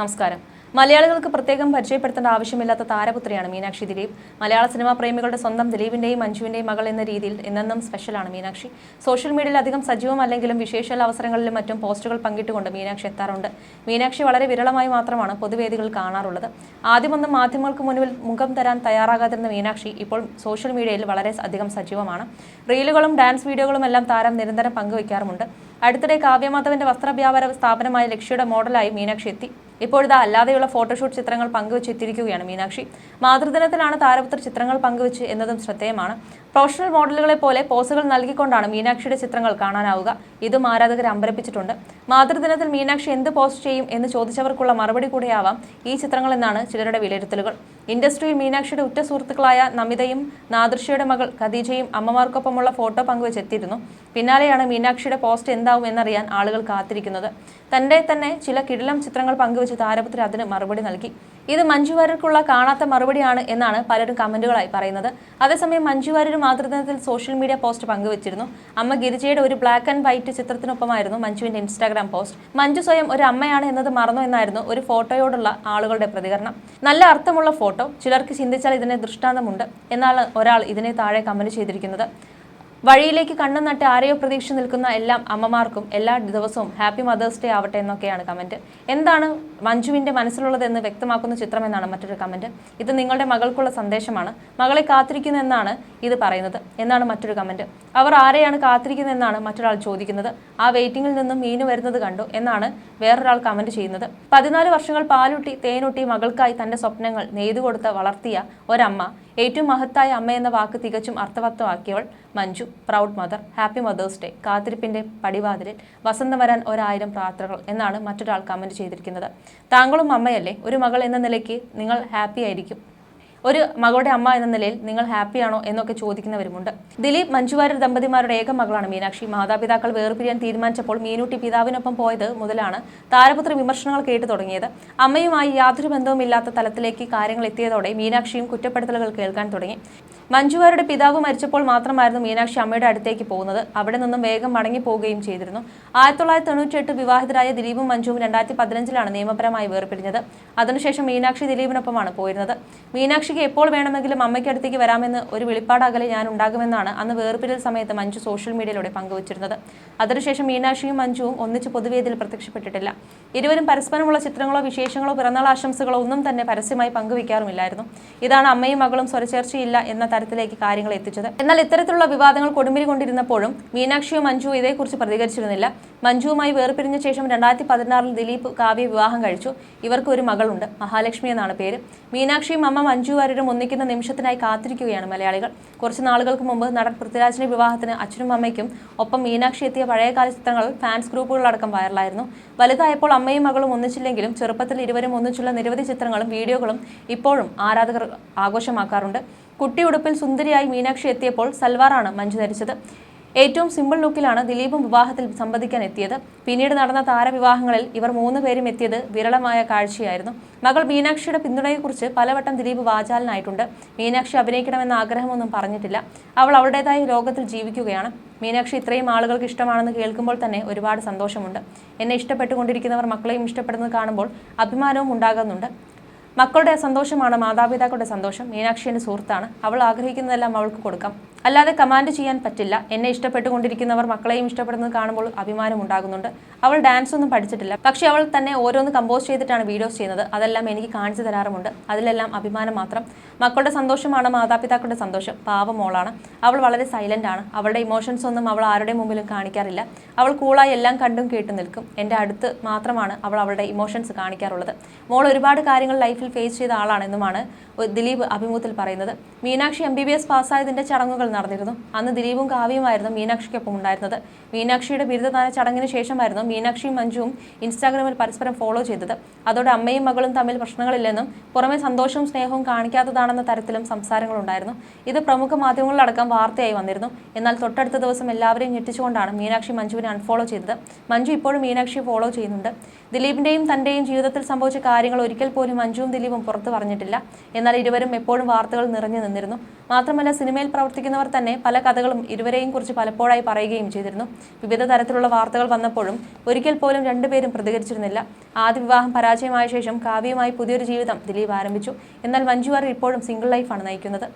നമസ്കാരം. മലയാളികൾക്ക് പ്രത്യേകം പരിചയപ്പെടുത്തേണ്ട ആവശ്യമില്ലാത്ത താരപുത്രിയാണ് മീനാക്ഷി ദിലീപ്. മലയാള സിനിമാ പ്രേമികളുടെ സ്വന്തം ദിലീപിന്റെയും മഞ്ജുവിന്റെയും മകൾ എന്ന രീതിയിൽ എന്നെന്നും സ്പെഷ്യലാണ് മീനാക്ഷി. സോഷ്യൽ മീഡിയയിൽ അധികം സജീവമല്ലെങ്കിലും വിശേഷാൽ അവസരങ്ങളിലും മറ്റും പോസ്റ്റുകൾ പങ്കിട്ടുകൊണ്ട് മീനാക്ഷി എത്താറുണ്ട്. മീനാക്ഷി വളരെ വിരളമായി മാത്രമാണ് പൊതുവേദികൾ കാണാറുള്ളത്. ആദ്യമൊന്നും മാധ്യമങ്ങൾക്ക് മുന്നിൽ മുഖം തരാൻ തയ്യാറാകാതിരുന്ന മീനാക്ഷി ഇപ്പോൾ സോഷ്യൽ മീഡിയയിൽ വളരെ അധികം സജീവമാണ്. റീലുകളും ഡാൻസ് വീഡിയോകളും എല്ലാം താരം നിരന്തരം പങ്കുവയ്ക്കാറുമുണ്ട്. അടുത്തിടെ കാവ്യമാധവന്റെ വസ്ത്രവ്യാപാര സ്ഥാപനമായ ലക്ഷ്യയുടെ മോഡലായി മീനാക്ഷി എത്തി. ഇപ്പോഴിതാ അല്ലാതെയുള്ള ഫോട്ടോഷൂട്ട് ചിത്രങ്ങൾ പങ്കുവച്ചെത്തിയിരിക്കുകയാണ് മീനാക്ഷി. മാതൃദിനത്തിലാണ് താരപുത്ര ചിത്രങ്ങൾ പങ്കുവച്ച് എന്നതും ശ്രദ്ധേയമാണ്. പ്രൊഫഷണൽ മോഡലുകളെ പോലെ പോസുകൾ നൽകിക്കൊണ്ടാണ് മീനാക്ഷിയുടെ ചിത്രങ്ങൾ കാണാനാവുക. ഇതും ആരാധകർ അമ്പരപ്പിച്ചിട്ടുണ്ട്. മാതൃദിനത്തിൽ മീനാക്ഷി എന്ത് പോസ്റ്റ് ചെയ്യും എന്ന് ചോദിച്ചവർക്കുള്ള മറുപടി കൂടെയാവാം ഈ ചിത്രങ്ങൾ എന്നാണ് ചിലരുടെ വിലയിരുത്തലുകൾ. ഇൻഡസ്ട്രിയിൽ മീനാക്ഷിയുടെ ഉറ്റ സുഹൃത്തുക്കളായ നമിതയും നാദൃശ്യയുടെ മകൾ ഖദീജയും അമ്മമാർക്കൊപ്പമുള്ള ഫോട്ടോ പങ്കുവച്ചെത്തിയിരുന്നു പിന്നാലെയാണ് മീനാക്ഷിയുടെ പോസ്റ്റ് എന്താവും എന്നറിയാൻ ആളുകൾ കാത്തിരിക്കുന്നത്. തന്റെ തന്നെ ചില കിടിലം ചിത്രങ്ങൾ പങ്കുവച്ച് താരപുത്രി അതിന് മറുപടി നൽകി. ഇത് മഞ്ജു വാര്യർക്കുള്ള കാണാത്ത മറുപടിയാണ് എന്നാണ് പലരും കമന്റുകളായി പറയുന്നത്. അതേസമയം മഞ്ജു വാര്യർ മാതൃദിനത്തിൽ സോഷ്യൽ മീഡിയ പോസ്റ്റ് പങ്കുവച്ചിരുന്നു. അമ്മ ഗിരിജയുടെ ഒരു ബ്ലാക്ക് ആൻഡ് വൈറ്റ് ചിത്രത്തിനൊപ്പമായിരുന്നു മഞ്ജുവിന്റെ ഇൻസ്റ്റാഗ്രാം പോസ്റ്റ്. മഞ്ജു സ്വയം ഒരു അമ്മയാണ് എന്നത് മറന്നു എന്നായിരുന്നു ഒരു ഫോട്ടോയോടുള്ള ആളുകളുടെ പ്രതികരണം. നല്ല അർത്ഥമുള്ള ഫോട്ടോ. ചിലർക്ക് ചിന്തിച്ചാൽ ഇതിനെ ദൃഷ്ടാന്തമുണ്ട്. എന്നാണ് ഒരാൾ ഇതിനെ താഴെ കമന്റ് ചെയ്തിരിക്കുന്നത്. വഴിയിലേക്ക് കണ്ണു നട്ട് ആരെയോ പ്രതീക്ഷ നിൽക്കുന്ന എല്ലാ അമ്മമാർക്കും എല്ലാ ദിവസവും ഹാപ്പി മദേഴ്സ് ഡേ ആവട്ടെ എന്നൊക്കെയാണ് കമന്റ്. എന്താണ് മഞ്ജുവിന്റെ മനസ്സിലുള്ളതെന്ന് വ്യക്തമാക്കുന്ന ചിത്രം എന്നാണ് മറ്റൊരു കമന്റ്. ഇത് നിങ്ങളുടെ മകൾക്കുള്ള സന്ദേശമാണ്. മകളെ കാത്തിരിക്കുന്നു എന്നാണ് ഇത് പറയുന്നത് എന്നാണ് മറ്റൊരു കമന്റ്. അവർ ആരെയാണ് കാത്തിരിക്കുന്നത് എന്നാണ് മറ്റൊരാൾ ചോദിക്കുന്നത്. ആ വെയിറ്റിംഗിൽ നിന്നും മീന് വരുന്നത് കണ്ടു എന്നാണ് വേറൊരാൾ കമന്റ് ചെയ്യുന്നത്. പതിനാല് വർഷങ്ങൾ പാലുട്ടി തേനൊട്ടി മകൾക്കായി തന്റെ സ്വപ്നങ്ങൾ നെയ്തു കൊടുത്ത് വളർത്തിയ ഒരമ്മ ഏറ്റവും മഹത്തായ അമ്മയെന്ന വാക്ക് തികച്ചും അർത്ഥവത്വമാക്കിയവൾ Manju. Proud mother happy mother's day കാത്തിരിപ്പിന്റെ പടിവാതിലിൽ വസന്തം വരാൻ ഒരായിരം പ്രാർത്ഥനകൾ എന്നാണ് മറ്റൊരാൾ കമന്റ് ചെയ്തിരിക്കുന്നത്. താങ്കളും അമ്മയല്ലേ? ഒരു മകൾ എന്ന നിലയ്ക്ക് നിങ്ങൾ ഹാപ്പി ആയിരിക്കും. ഒരു മകളുടെ അമ്മ എന്ന നിലയിൽ നിങ്ങൾ ഹാപ്പിയാണോ എന്നൊക്കെ ചോദിക്കുന്നവരുമുണ്ട്. ദിലീപ് മഞ്ജുവാര്യർ ദമ്പതിമാരുടെ ഏക മകളാണ് മീനാക്ഷി. മാതാപിതാക്കൾ വേർപിരിയാൻ തീരുമാനിച്ചപ്പോൾ മീനൂട്ടി പിതാവിനൊപ്പം പോയത് മുതലാണ് താരപുത്ര വിമർശനങ്ങൾ കേട്ടു തുടങ്ങിയത്. അമ്മയുമായി യാതൊരു ബന്ധവുമില്ലാത്ത തലത്തിലേക്ക് കാര്യങ്ങൾ എത്തിയതോടെ മീനാക്ഷിയും കുറ്റപ്പെടുത്തലുകൾ കേൾക്കാൻ തുടങ്ങി. മഞ്ജുവാരുടെ പിതാവ് മരിച്ചപ്പോൾ മാത്രമായിരുന്നു മീനാക്ഷി അമ്മയുടെ അടുത്തേക്ക് പോകുന്നത്. അവിടെ നിന്നും വേഗം മടങ്ങി പോവുകയും ചെയ്തിരുന്നു. ആയിരത്തി തൊള്ളായിരത്തി തൊണ്ണൂറ്റി വിവാഹിതരായ ദിലീപും മഞ്ജുവും രണ്ടായിരത്തി പതിനഞ്ചിലാണ് നിയമപരമായി വേർപിരിഞ്ഞത്. അതിനുശേഷം മീനാക്ഷി ദിലീപിനൊപ്പമാണ് പോയിരുന്നത്. മീനാക്ഷിക്ക് എപ്പോൾ വേണമെങ്കിലും അമ്മയ്ക്ക് അടുത്തേക്ക് വരാമെന്ന് ഒരു വെളിപ്പാടാകലെ ഞാൻ ഉണ്ടാകുമെന്നാണ് അന്ന് വേർപിരിയൽ സമയത്ത് മഞ്ജു സോഷ്യൽ മീഡിയയിലൂടെ പങ്കുവച്ചിരുന്നത്. അതിനുശേഷം മീനാക്ഷിയും മഞ്ജുവും ഒന്നിച്ച് പൊതുവേദിയിൽ പ്രത്യക്ഷപ്പെട്ടിട്ടില്ല. ഇരുവരും പരസ്പരമുള്ള ചിത്രങ്ങളോ വിശേഷങ്ങളോ പിറന്നാൾ ആശംസകളോ ഒന്നും തന്നെ പരസ്യമായി പങ്കുവയ്ക്കാറുമില്ലായിരുന്നു. ഇതാണ് അമ്മയും മകളും സ്വരചേർച്ചയില്ല എന്ന തരത്തിലേക്ക് കാര്യങ്ങൾ എത്തിച്ചത്. എന്നാൽ ഇത്തരത്തിലുള്ള വിവാദങ്ങൾ കൊടുമ്പിരി കൊണ്ടിരുന്നപ്പോഴും മീനാക്ഷിയും മഞ്ജുവോ ഇതേക്കുറിച്ച് പ്രതികരിച്ചിരുന്നില്ല. മഞ്ജുവുമായി വേർപിരിഞ്ഞ ശേഷം രണ്ടായിരത്തി പതിനാറിൽ ദിലീപ് കാവ്യ വിവാഹം കഴിച്ചു. ഇവർക്ക് ഒരു മകളുണ്ട്. മഹാലക്ഷ്മി എന്നാണ് പേര്. മീനാക്ഷിയും അമ്മ മഞ്ജു വാര്യരും ഒന്നിക്കുന്ന നിമിഷത്തിനായി കാത്തിരിക്കുകയാണ് മലയാളികൾ. കുറച്ച് നാളുകൾക്ക് മുമ്പ് നടൻ പൃഥ്വിരാജിന്റെ വിവാഹത്തിന് അച്ഛനും അമ്മയ്ക്കും ഒപ്പം മീനാക്ഷി എത്തിയ പഴയകാല ചിത്രങ്ങൾ ഫാൻസ് ഗ്രൂപ്പുകളടക്കം വൈറലായിരുന്നു. വലുതായപ്പോൾ അമ്മയും മകളും ഒന്നിച്ചില്ലെങ്കിലും ചെറുപ്പത്തിൽ ഇരുവരും ഒന്നിച്ചുള്ള നിരവധി ചിത്രങ്ങളും വീഡിയോകളും ഇപ്പോഴും ആരാധകർ ആഘോഷമാക്കാറുണ്ട്. കുട്ടിയുടുപ്പിൽ സുന്ദരിയായി മീനാക്ഷി എത്തിയപ്പോൾ സൽവാറാണ് മഞ്ജു ധരിച്ചത്. ഏറ്റവും സിമ്പിൾ ലുക്കിലാണ് ദിലീപും വിവാഹത്തിൽ സംബന്ധിക്കാൻ എത്തിയത്. പിന്നീട് നടന്ന താരവിവാഹങ്ങളിൽ ഇവർ മൂന്ന് പേരും എത്തിയത് വിരളമായ കാഴ്ചയായിരുന്നു. മകൾ മീനാക്ഷിയുടെ പിന്തുണയെക്കുറിച്ച് പലവട്ടം ദിലീപ് വാചാലനായിട്ടുണ്ട്. മീനാക്ഷി അഭിനയിക്കണമെന്ന ആഗ്രഹമൊന്നും പറഞ്ഞിട്ടില്ല. അവൾ അവളുടേതായ ലോകത്തിൽ ജീവിക്കുകയാണ്. മീനാക്ഷി ഇത്രയും ആളുകൾക്ക് ഇഷ്ടമാണെന്ന് കേൾക്കുമ്പോൾ തന്നെ ഒരുപാട് സന്തോഷമുണ്ട്. എന്നെ ഇഷ്ടപ്പെട്ടുകൊണ്ടിരിക്കുന്നവർ മക്കളെയും ഇഷ്ടപ്പെടുന്നത് കാണുമ്പോൾ അഭിമാനവും ഉണ്ടാകുന്നുണ്ട്. മക്കളുടെ സന്തോഷമാണ് മാതാപിതാക്കളുടെ സന്തോഷം. മീനാക്ഷി എന്റെ സുഹൃത്താണ്. അവൾ ആഗ്രഹിക്കുന്നതെല്ലാം അവൾക്ക് കൊടുക്കാം. അല്ലാതെ കമാൻഡ് ചെയ്യാൻ പറ്റില്ല. എന്നെ ഇഷ്ടപ്പെട്ടുകൊണ്ടിരിക്കുന്നവർ മക്കളെയും ഇഷ്ടപ്പെടുന്നത് കാണുമ്പോൾ അഭിമാനം ഉണ്ടാകുന്നുണ്ട്. അവൾ ഡാൻസ് ഒന്നും പഠിച്ചിട്ടില്ല. പക്ഷേ അവൾ തന്നെ ഓരോന്ന് കമ്പോസ് ചെയ്തിട്ടാണ് വീഡിയോസ് ചെയ്യുന്നത്. അതെല്ലാം എനിക്ക് കാണിച്ചു തരാറുമുണ്ട്. അതിലെല്ലാം അഭിമാനം മാത്രം. മക്കളുടെ സന്തോഷമാണ് മാതാപിതാക്കളുടെ സന്തോഷം. പാവം മോളാണ്. അവൾ വളരെ സൈലന്റ് ആണ്. അവളുടെ ഇമോഷൻസ് ഒന്നും അവൾ ആരുടെ മുമ്പിലും കാണിക്കാറില്ല. അവൾ കൂളായി എല്ലാം കണ്ടും കേട്ടു നിൽക്കും. എന്റെ അടുത്ത് മാത്രമാണ് അവൾ അവളുടെ ഇമോഷൻസ് കാണിക്കാറുള്ളത്. മോൾ ഒരുപാട് കാര്യങ്ങൾ ലൈഫിൽ ഫേസ് ചെയ്ത ആളാണെന്നുമാണ് ദിലീപ് അഭിമുഖത്തിൽ പറയുന്നത്. Meenakshi M B B S പാസ്സായതിന്റെ ചടങ്ങുകൾ നടന്നിരുന്നു. അന്ന് ദിലീപും കാവ്യമായിരുന്നു മീനാക്ഷിക്കൊപ്പം ഉണ്ടായിരുന്നത്. മീനാക്ഷിയുടെ ബിരുദദാന ചടങ്ങിന് ശേഷമായിരുന്നു മീനാക്ഷിയും മഞ്ജുവും ഇൻസ്റ്റാഗ്രാമിൽ പരസ്പരം ഫോളോ ചെയ്തത്. അതോടെ അമ്മയും മകളും തമ്മിൽ പ്രശ്നങ്ങളില്ലെന്നും പുറമെ സന്തോഷവും സ്നേഹവും കാണിക്കാത്തതാണെന്ന തരത്തിലും സംസാരങ്ങളുണ്ടായിരുന്നു. ഇത് പ്രമുഖ മാധ്യമങ്ങളിലടക്കം വാർത്തയായി വന്നിരുന്നു. എന്നാൽ തൊട്ടടുത്ത ദിവസം എല്ലാവരെയും ഞെട്ടിച്ചുകൊണ്ടാണ് മീനാക്ഷി മഞ്ജുവിനെ അൺഫോളോ ചെയ്തത്. മഞ്ജു ഇപ്പോഴും മീനാക്ഷിയെ ഫോളോ ചെയ്യുന്നുണ്ട്. ദിലീപിന്റെയും തന്റെയും ജീവിതത്തിൽ സംഭവിച്ച കാര്യങ്ങൾ ഒരിക്കൽ പോലും മഞ്ജുവും ദിലീപും പുറത്തു പറഞ്ഞിട്ടില്ല. എന്നാൽ ഇരുവരും എപ്പോഴും വാർത്തകൾ നിറഞ്ഞു നിന്നിരുന്നു. മാത്രമല്ല സിനിമയിൽ പ്രവർത്തിക്കുന്നവർ തന്നെ പല കഥകളും ഇരുവരെയും കുറിച്ച് പലപ്പോഴായി പറയുകയും ചെയ്തിരുന്നു. വിവിധ തരത്തിലുള്ള വാർത്തകൾ വന്നപ്പോഴും ഒരിക്കൽ പോലും രണ്ടുപേരും പ്രതികരിച്ചിരുന്നില്ല. ആദ്യ വിവാഹം പരാജയമായ ശേഷം കാവ്യമായി പുതിയൊരു ജീവിതം ദിലീപ് ആരംഭിച്ചു. എന്നാൽ മഞ്ജു വാര്യർ ഇപ്പോഴും സിംഗിൾ ലൈഫാണ് നയിക്കുന്നത്.